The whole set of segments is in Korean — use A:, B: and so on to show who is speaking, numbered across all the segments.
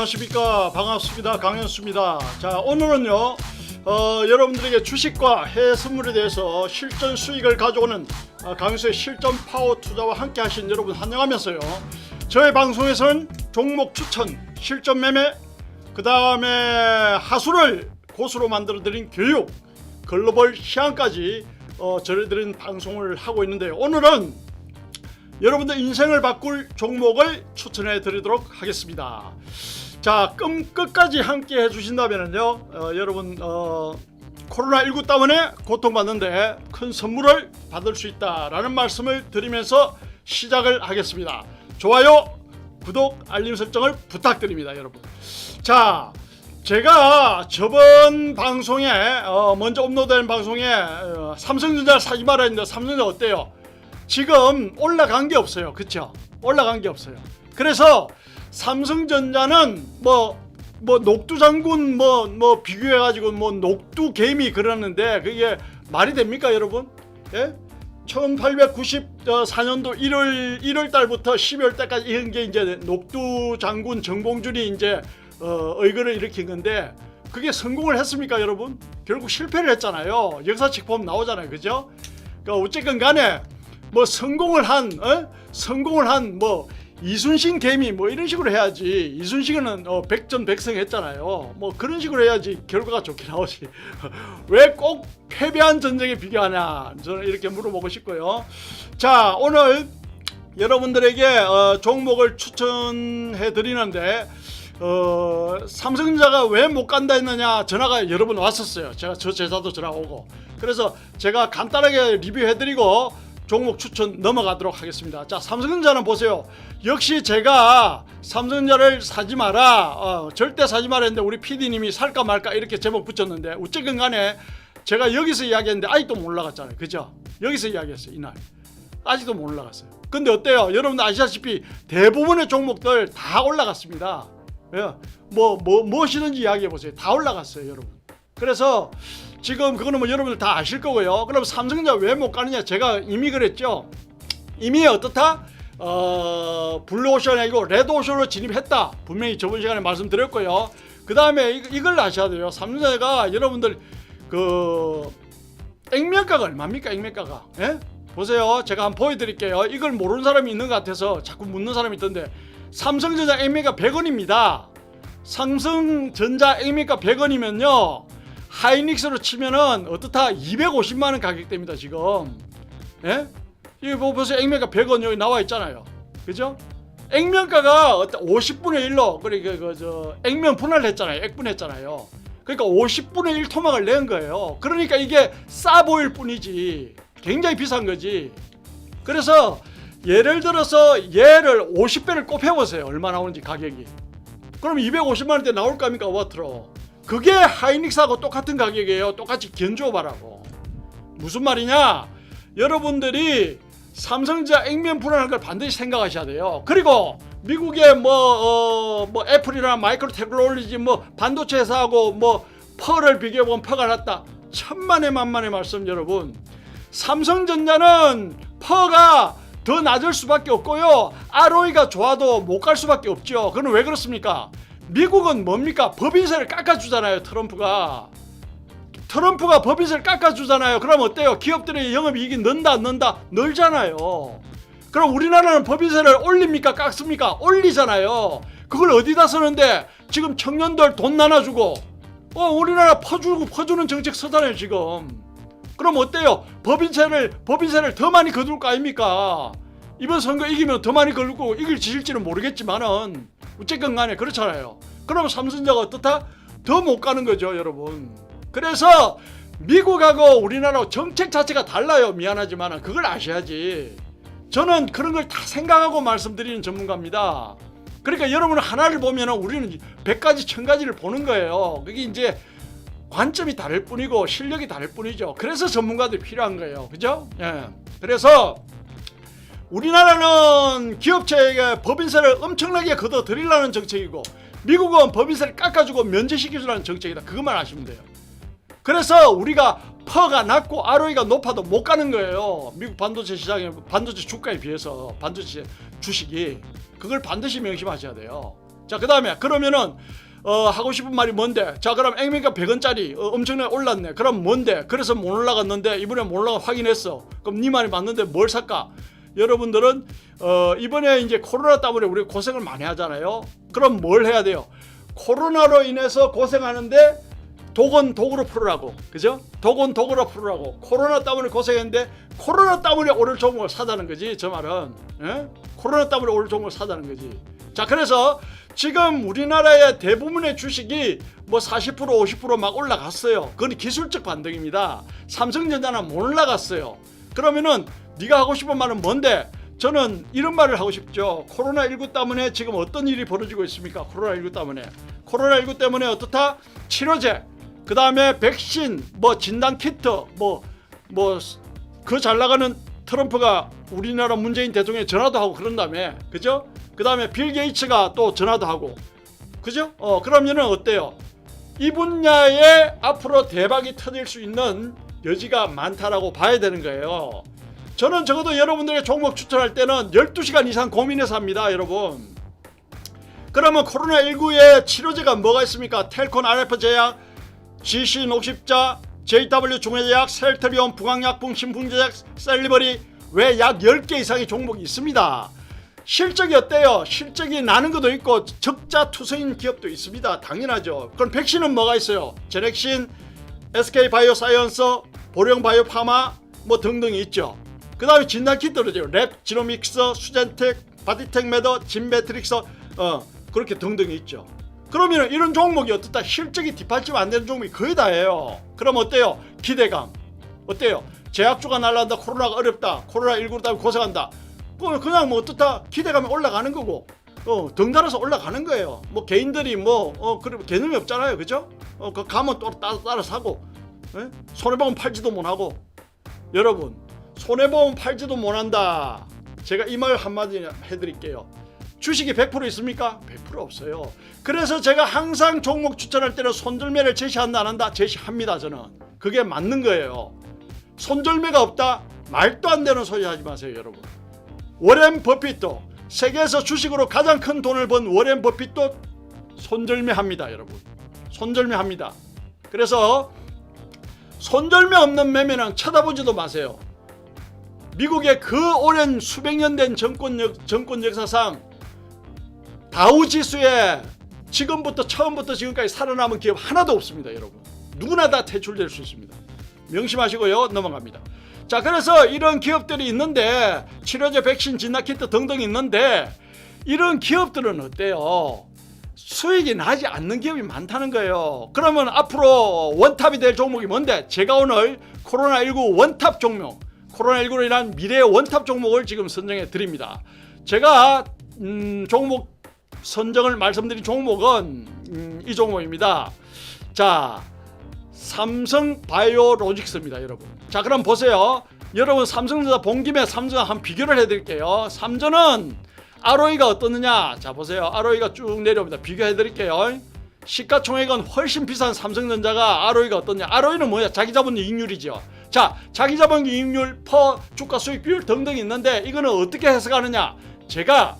A: 안녕하십니까. 반갑습니다. 강현수입니다. 자 오늘은요 어, 여러분들에게 주식과 해외 선물에 대해서 실전 수익을 가져오는 어, 강현수의 실전 파워 투자와 함께 하신 여러분 환영하면서요. 저희 방송에서는 종목 추천 실전 매매 그 다음에 하수를 고수로 만들어 드린 교육 글로벌 시향까지 어, 전해드린 방송을 하고 있는데 오늘은 여러분들 인생을 바꿀 종목을 추천해 드리도록 하겠습니다. 자, 끔 끝까지 함께 해주신다면요, 어, 여러분 어, 코로나 19 때문에 고통받는데 큰 선물을 받을 수 있다라는 말씀을 드리면서 시작을 하겠습니다. 좋아요, 구독, 알림 설정을 부탁드립니다, 여러분. 자, 제가 저번 방송에 어, 먼저 업로드된 방송에 어, 삼성전자 사지 말아 했는데 삼성전자 어때요? 지금 올라간 게 없어요. 그쵸? 올라간 게 없어요. 그래서 삼성전자는 뭐, 뭐, 녹두 장군 뭐, 뭐, 비교해가지고 뭐, 녹두 개미 그러는데 그게 말이 됩니까, 여러분? 예? 1894년도 1월, 1월 달부터 12월 달까지 이런 게 이제 녹두 장군 정봉준이 이제 어, 의거를 일으킨 건데 그게 성공을 했습니까, 여러분? 결국 실패를 했잖아요. 역사책 보면 나오잖아요. 그죠? 그러니까 어쨌건 간에 뭐 성공을 한 어? 성공을 한뭐 이순신 개미 뭐 이런 식으로 해야지. 이순신은 어, 백전백승 했잖아요. 뭐 그런 식으로 해야지 결과가 좋게 나오지. 왜 꼭 패배한 전쟁에 비교하냐. 저는 이렇게 물어보고 싶고요. 자 오늘 여러분들에게 어, 종목을 추천해 드리는데 어, 삼성전자가 왜 못 간다 했느냐 전화가 여러 번 왔었어요. 제가 저 제자도 전화 오고. 그래서 제가 간단하게 리뷰해 드리고 종목 추천 넘어가도록 하겠습니다. 자, 삼성전자는 보세요. 역시 제가 삼성전자를 사지 마라, 어, 절대 사지 마라 했는데 우리 PD님이 살까 말까 이렇게 제목 붙였는데 어쨌든 간에 제가 여기서 이야기했는데 아직도 못 올라갔잖아요. 그죠? 여기서 이야기했어요. 이날. 아직도 못 올라갔어요. 근데 어때요? 여러분들 아시다시피 대부분의 종목들 다 올라갔습니다. 예. 뭐, 뭐, 무엇이든지 이야기해 보세요. 다 올라갔어요, 여러분. 그래서 지금 그거는 뭐 여러분들 다 아실 거고요. 그럼 삼성전자 왜 못 가느냐? 제가 이미 그랬죠. 이미 어떻다? 어, 블루오션이 아니고 레드오션으로 진입했다. 분명히 저번 시간에 말씀드렸고요. 그 다음에 이걸 아셔야 돼요. 삼성전자가 여러분들 그 액면가가 얼마입니까? 액면가가. 예? 보세요. 제가 한번 보여드릴게요. 이걸 모르는 사람이 있는 것 같아서 자꾸 묻는 사람이 있던데 삼성전자 액면가 100원입니다. 삼성전자 액면가 100원이면요. 하이닉스로 치면은 어떻다? 250만 원 가격대입니다 지금. 예? 이거 뭐 보세요 액면가 100원 여기 나와 있잖아요. 그죠? 액면가가 50분의 1로 그러니까 그저 액면 분할 했잖아요. 액분했잖아요. 그러니까 50분의 1 토막을 낸 거예요. 그러니까 이게 싸 보일 뿐이지. 굉장히 비싼 거지. 그래서 예를 들어서 얘를 50배를 곱해보세요. 얼마 나오는지 가격이. 그럼 250만 원대 나올 거 아닙니까? 워트로 그게 하이닉스하고 똑같은 가격이에요. 똑같이 견주어봐라고. 무슨 말이냐? 여러분들이 삼성전자 액면 불안한 걸 반드시 생각하셔야 돼요. 그리고 미국의 뭐, 어, 뭐 애플이나 마이크로 테크놀로지 뭐 반도체 회사하고 뭐 펄을 비교해 보면 퍼가 났다. 천만의 만만의 말씀 여러분. 삼성전자는 퍼가 더 낮을 수밖에 없고요. ROE가 좋아도 못 갈 수밖에 없죠. 그건 왜 그렇습니까? 미국은 뭡니까? 법인세를 깎아주잖아요. 트럼프가. 트럼프가 법인세를 깎아주잖아요. 그럼 어때요? 기업들의 영업이익이 는다 안 는다? 늘잖아요. 그럼 우리나라는 법인세를 올립니까? 깎습니까? 올리잖아요. 그걸 어디다 쓰는데 지금 청년들 돈 나눠주고 어 우리나라 퍼주고 퍼주는 정책 서잖아요 지금. 그럼 어때요? 법인세를 법인세를 더 많이 거둘 거 아닙니까? 이번 선거 이기면 더 많이 걸고 이길 지실지는 모르겠지만은 어쨌건 간에 그렇잖아요. 그러면 삼성전자가 어떻다? 더 못 가는 거죠, 여러분. 그래서 미국하고 우리나라 정책 자체가 달라요. 미안하지만 그걸 아셔야지. 저는 그런 걸 다 생각하고 말씀드리는 전문가입니다. 그러니까 여러분은 하나를 보면 우리는 100가지, 1000가지를 보는 거예요. 그게 이제 관점이 다를 뿐이고 실력이 다를 뿐이죠. 그래서 전문가들이 필요한 거예요. 그죠? 예. 그래서 우리나라는 기업체에게 법인세를 엄청나게 걷어 들이려는 정책이고 미국은 법인세를 깎아주고 면제시켜주라는 정책이다. 그것만 아시면 돼요. 그래서 우리가 퍼가 낮고 ROE가 높아도 못 가는 거예요. 미국 반도체 시장에 반도체 주가에 비해서 반도체 주식이 그걸 반드시 명심하셔야 돼요. 자, 그 다음에 그러면은 어, 하고 싶은 말이 뭔데? 자, 그럼 액면가 100원짜리 어, 엄청나게 올랐네. 그럼 뭔데? 그래서 못 올라갔는데 이번에 못 올라가 확인했어. 그럼 네 말이 맞는데 뭘 살까? 여러분들은 어, 이번에 이제 코로나 때문에 우리 고생을 많이 하잖아요. 그럼 뭘 해야 돼요? 코로나로 인해서 고생하는데 독은 독으로 풀으라고 그죠? 독은 독으로 풀으라고 코로나 때문에 고생했는데 코로나 때문에 오를 종목을 사자는 거지 저 말은 예? 코로나 때문에 오를 종목을 사자는 거지 자 그래서 지금 우리나라의 대부분의 주식이 뭐 40% 50%막 올라갔어요 그건 기술적 반등입니다 삼성전자는 못 올라갔어요 그러면은 네가 하고 싶은 말은 뭔데 저는 이런 말을 하고 싶죠. 코로나19 때문에 지금 어떤 일이 벌어지고 있습니까? 코로나19 때문에. 코로나19 때문에 어떻다? 치료제, 그 다음에 백신, 뭐 진단 키트, 뭐, 뭐, 그 잘 나가는 트럼프가 우리나라 문재인 대통령 전화도 하고 그런 다음에, 그죠? 그 다음에 빌 게이츠가 또 전화도 하고, 그죠? 어, 그러면은 어때요? 이 분야에 앞으로 대박이 터질 수 있는 여지가 많다라고 봐야 되는 거예요. 저는 적어도 여러분들의 종목 추천할 때는 12시간 이상 고민해서 합니다, 여러분. 그러면 코로나19의 치료제가 뭐가 있습니까? 텔콘 RF 제약, GC 녹십자, JW 중해제약, 셀트리온, 부강약품, 신풍제약, 셀리버리 왜 약 10개 이상의 종목이 있습니다. 실적이 어때요? 실적이 나는 것도 있고 적자 투성인 기업도 있습니다. 당연하죠. 그럼 백신은 뭐가 있어요? 제넥신, SK 바이오사이언스, 보령 바이오파마 뭐 등등이 있죠. 그 다음에 진단키트로죠. 랩, 지노믹스, 수젠텍, 바디텍 메더, 진매트릭스 어 그렇게 등등이 있죠. 그러면 이런 종목이 어떻다 실적이 뒷받침 안 되는 종목이 거의 다예요. 그럼 어때요? 기대감 어때요? 제약주가 날라간다. 코로나가 어렵다. 코로나19 때문에 고생한다. 그냥 뭐 어떻다 기대감이 올라가는 거고 어 덩달아서 올라가는 거예요. 뭐 개인들이 뭐 어 그래 개념이 없잖아요, 그죠? 어 그 가면 또 따라, 따라 사고 예? 손해보면 팔지도 못하고 여러분 손해보면 팔지도 못한다. 제가 이 말 한마디 해드릴게요. 주식이 100% 있습니까? 100% 없어요. 그래서 제가 항상 종목 추천할 때는 손절매를 제시한다 안 한다? 제시합니다 저는. 그게 맞는 거예요. 손절매가 없다? 말도 안 되는 소리 하지 마세요 여러분. 워렌 버핏도 세계에서 주식으로 가장 큰 돈을 번 워렌 버핏도 손절매 합니다 여러분. 손절매 합니다. 그래서 손절매 없는 매매는 쳐다보지도 마세요. 미국의 그 오랜 수백 년 된 정권, 역, 정권 역사상 다우 지수에 지금부터 처음부터 지금까지 살아남은 기업 하나도 없습니다, 여러분. 누구나 다 퇴출될 수 있습니다. 명심하시고요. 넘어갑니다. 자, 그래서 이런 기업들이 있는데 치료제, 백신, 진단 키트 등등 있는데 이런 기업들은 어때요? 수익이 나지 않는 기업이 많다는 거예요. 그러면 앞으로 원탑이 될 종목이 뭔데? 제가 오늘 코로나19 원탑 종목, 코로나19로 인한 미래의 원탑 종목을 지금 선정해 드립니다. 제가 음, 종목 선정을 말씀드린 종목은 음, 이 종목입니다. 자, 삼성 바이오로직스입니다, 여러분. 자, 그럼 보세요. 여러분 삼성전자 본 김에 삼성 한 비교를 해드릴게요. 삼전은 ROE가 어떻느냐? 자, 보세요. ROE가 쭉 내려옵니다. 비교해드릴게요. 시가총액은 훨씬 비싼 삼성전자가 ROE가 어떠냐? ROE는 뭐야? 자기 자본 이익률이죠. 자, 자기자본 이익률, 퍼 주가 수익 비율 등등 있는데 이거는 어떻게 해석하느냐? 제가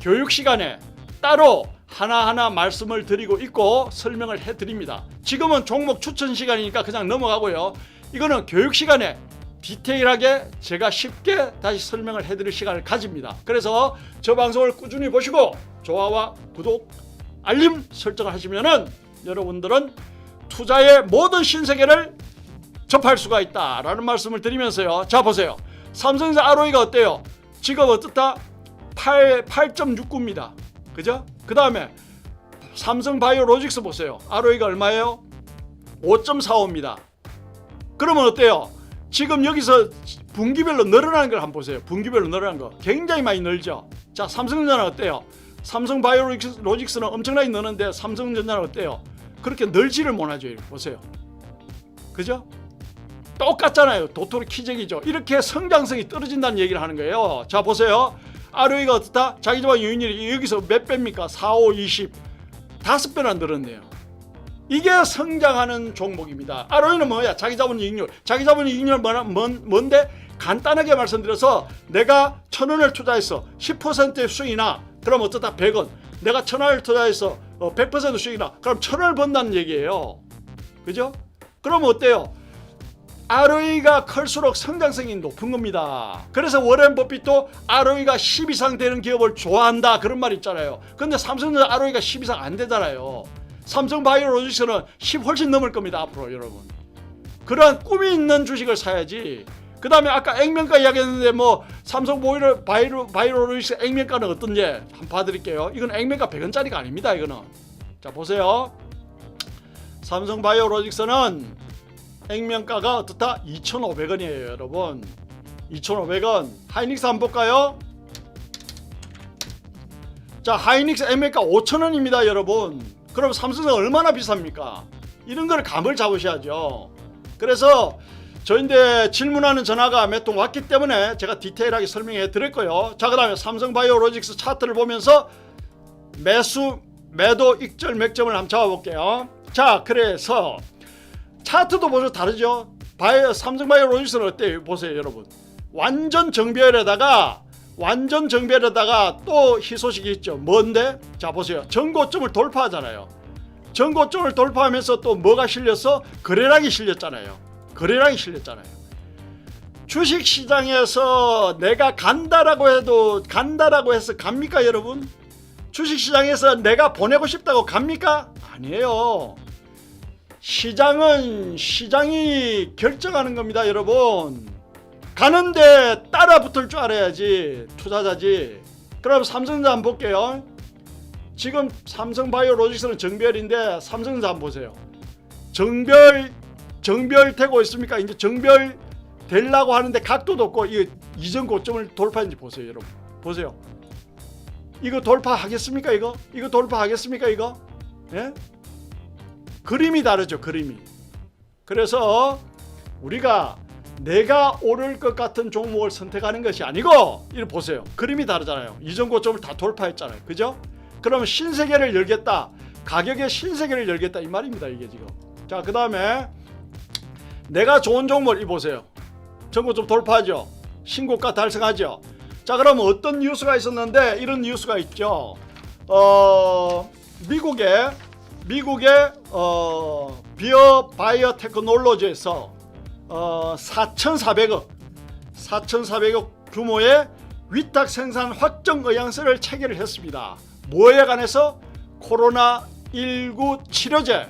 A: 교육 시간에 따로 하나하나 말씀을 드리고 있고 설명을 해 드립니다. 지금은 종목 추천 시간이니까 그냥 넘어가고요. 이거는 교육 시간에 디테일하게 제가 쉽게 다시 설명을 해 드릴 시간을 가집니다. 그래서 저 방송을 꾸준히 보시고 좋아와 구독, 알림 설정을 하시면은 여러분들은 투자의 모든 신세계를 접할 수가 있다라는 말씀을 드리면서요. 자 보세요. 삼성전자 ROE가 어때요? 지금 어떻다? 8 8.69입니다. 그죠? 그 다음에 삼성 바이오 로직스 보세요. ROE가 얼마예요? 5.45입니다. 그러면 어때요? 지금 여기서 분기별로 늘어나는 걸 한번 보세요. 분기별로 늘어난 거 굉장히 많이 늘죠. 자, 삼성전자는 어때요? 삼성 바이오 로직스는 엄청나게 느는데 삼성전자는 어때요? 그렇게 늘지를 못하죠. 보세요. 그죠? 똑같잖아요. 도토리 키재기죠. 이렇게 성장성이 떨어진다는 얘기를 하는 거예요. 자, 보세요. ROE가 어떻다? 자기자본 유인율이 여기서 몇 배입니까? 4, 5, 20. 다섯 배나 늘었네요. 이게 성장하는 종목입니다. ROE는 뭐야? 자기자본 이익률. 자기자본 이익률 뭔, 뭔데? 간단하게 말씀드려서 내가 천 원을 투자해서 10%의 수익이나 그럼 어쩌다 100원. 내가 천 원을 투자해서 어, 100% 수익이나 그럼 천 원을 번다는 얘기예요. 그죠? 그럼 어때요? ROE가 클수록 성장성이 높은 겁니다. 그래서 워렌 버핏도 ROE가 10 이상 되는 기업을 좋아한다 그런 말 있잖아요. 근데 삼성전자 ROE가 10 이상 안 되잖아요. 삼성 바이오로직스는 10 훨씬 넘을 겁니다 앞으로 여러분. 그런 꿈이 있는 주식을 사야지. 그 다음에 아까 액면가 이야기했는데 뭐 삼성 바이로 바이오로직스 액면가는 어떤지 한번 봐드릴게요. 이건 액면가 100원짜리가 아닙니다. 이거는 자 보세요. 삼성 바이오로직스는 액면가가 어떻다? 2,500원이에요, 여러분. 2,500원. 하이닉스 한번 볼까요? 자, 하이닉스 액면가 5,000원입니다, 여러분. 그럼 삼성은 얼마나 비쌉니까? 이런 걸 감을 잡으셔야죠. 그래서 저인데 질문하는 전화가 몇 통 왔기 때문에 제가 디테일하게 설명해 드렸고요. 자, 그 다음에 삼성 바이오로직스 차트를 보면서 매수 매도 익절 맥점을 한번 잡아볼게요. 자, 그래서 차트도 보죠 다르죠. 바이오 삼성 바이오 로직스는 어때요? 보세요, 여러분. 완전 정별에다가 완전 정별에다가 또 희소식이 있죠. 뭔데? 자, 보세요. 전고점을 돌파하잖아요. 전고점을 돌파하면서 또 뭐가 실렸어? 거래량이 실렸잖아요. 거래량이 실렸잖아요. 주식 시장에서 내가 간다라고 해도 간다라고 해서 갑니까, 여러분? 주식 시장에서 내가 보내고 싶다고 갑니까? 아니에요. 시장은 시장이 결정하는 겁니다, 여러분. 가는데 따라 붙을 줄 알아야지 투자자지. 그럼 삼성전자 한번 볼게요. 지금 삼성바이오로직스는 정별인데 삼성전자 한번 보세요. 정별 정별 되고 있습니까? 이제 정별 되려고 하는데 각도도 없고 이 이전 고점을 돌파했는지 보세요, 여러분. 보세요. 이거 돌파하겠습니까? 이거 이거 돌파하겠습니까? 이거 예? 그림이 다르죠, 그림이. 그래서 우리가 내가 오를 것 같은 종목을 선택하는 것이 아니고 이를 보세요. 그림이 다르잖아요. 이전 고점을 다 돌파했잖아요. 그죠? 그러면 신세계를 열겠다. 가격의 신세계를 열겠다 이 말입니다. 이게 지금. 자, 그다음에 내가 좋은 종목을 이 보세요. 전고점 돌파하죠. 신고가 달성하죠. 자, 그럼 어떤 뉴스가 있었는데 이런 뉴스가 있죠. 어, 미국의 미국의 어, 비어 바이오 테크놀로지에서 어, 4,400억 4,400억 규모의 위탁 생산 확정 의향서를 체결을 했습니다. 뭐에 관해서 코로나 19 치료제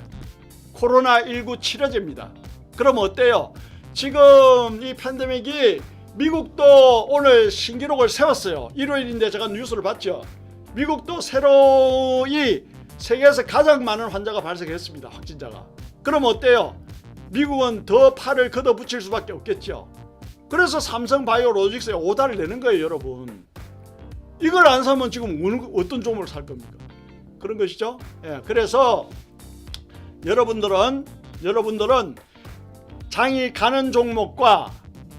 A: 코로나 19 치료제입니다. 그럼 어때요? 지금 이 팬데믹이 미국도 오늘 신기록을 세웠어요. 일요일인데 제가 뉴스를 봤죠. 미국도 새로이 세계에서 가장 많은 환자가 발생했습니다. 확진자가. 그럼 어때요? 미국은 더 팔을 걷어붙일 수밖에 없겠죠. 그래서 삼성 바이오로직스에 오다를 내는 거예요, 여러분. 이걸 안 사면 지금 어떤 종목을 살 겁니까? 그런 것이죠. 예, 그래서 여러분들은 여러분들은 장이 가는 종목과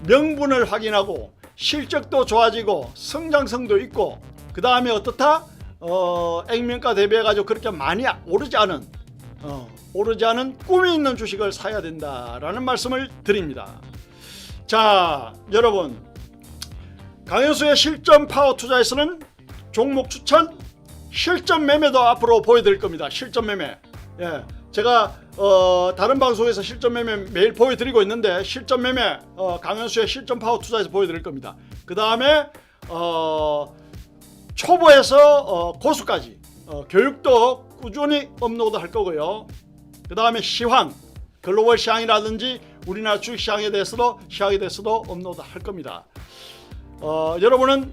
A: 명분을 확인하고 실적도 좋아지고 성장성도 있고 그 다음에 어떻다? 어, 액면가 대비해 가지고 그렇게 많이 오르지 않은 어, 오르지 않은 꿈이 있는 주식을 사야 된다라는 말씀을 드립니다. 자, 여러분 강현수의 실전 파워 투자에서는 종목 추천, 실전 매매도 앞으로 보여드릴 겁니다. 실전 매매. 예, 제가 어, 다른 방송에서 실전 매매 매일 보여드리고 있는데 실전 매매 어, 강현수의 실전 파워 투자에서 보여드릴 겁니다. 그 다음에 어, 초보에서 어, 고수까지 어, 교육도 꾸준히 업로드 할 거고요. 그 다음에 시황, 글로벌 시황이라든지 우리나라 주식 시황에 대해서도 시황에 대해서도 업로드 할 겁니다. 어, 여러분은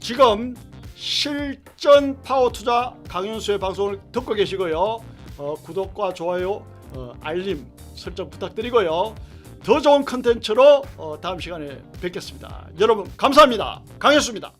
A: 지금 실전 파워 투자 강윤수의 방송을 듣고 계시고요. 어, 구독과 좋아요, 어, 알림 설정 부탁드리고요. 더 좋은 컨텐츠로 어, 다음 시간에 뵙겠습니다. 여러분 감사합니다. 강윤수입니다.